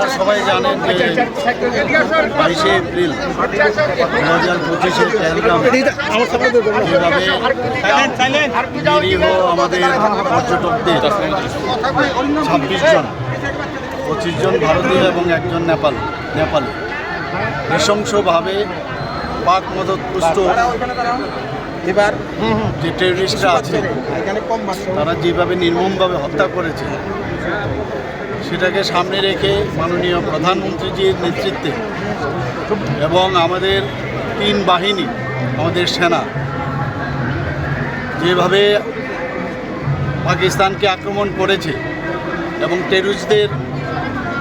আপনারা সবাই জানেন যে বাইশে এপ্রিল দু হাজার পঁচিশে যেভাবে নিরীহ আমাদের পর্যটকদের ছাব্বিশ জন পঁচিশ জন ভারতীয় এবং একজন নেপাল নেপালি। নৃশংসভাবে পাক মদতপুষ্ট এবার যে টেররিস্টরা আছে তারা যেভাবে নির্মমভাবে হত্যা করেছে সেটাকে সামনে রেখে মাননীয় প্রধানমন্ত্রীজির নেতৃত্বে এবং আমাদের তিন বাহিনী, আমাদের সেনা, যেভাবে পাকিস্তানকে আক্রমণ করেছে এবং টেররিস্টদের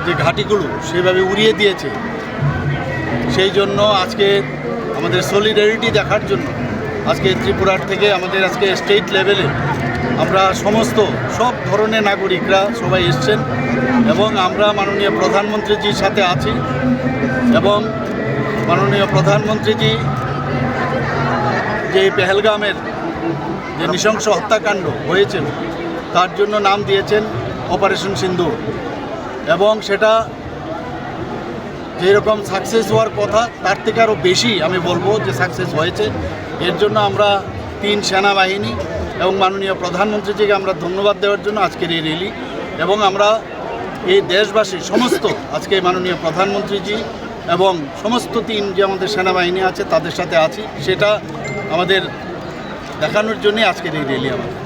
যে ঘাঁটিগুলো সেভাবে উড়িয়ে দিয়েছে, সেই জন্য আজকে আমাদের সলিডারিটি দেখার জন্য আজকে ত্রিপুরার থেকে আমাদের আজকে স্টেট লেভেলে আমরা সমস্ত সব ধরনের নাগরিকরা সবাই এসছেন এবং আমরা মাননীয় প্রধানমন্ত্রীজির সাথে আছি এবং মাননীয় প্রধানমন্ত্রীজি যে পেহেলগামের যে নৃশংস হত্যাকাণ্ড হয়েছিল, তার জন্য নাম দিয়েছেন অপারেশন সিন্ধু এবং সেটা যেরকম সাকসেস হওয়ার কথা, তার থেকে আরও বেশি আমি বলব যে সাকসেস হয়েছে। এর জন্য আমরা তিন সেনাবাহিনী এবং মাননীয় প্রধানমন্ত্রীজিকে আমরা ধন্যবাদ দেওয়ার জন্য আজকের এই র্যালি এবং আমরা এই দেশবাসী, সমস্ত আজকে মাননীয় প্রধানমন্ত্রীজি এবং সমস্ত তিন যে আমাদের সেনাবাহিনী আছে, তাদের সাথে আছি, সেটা আমাদের দেখানোর জন্যই আজকের এই র্যালি আমাদের।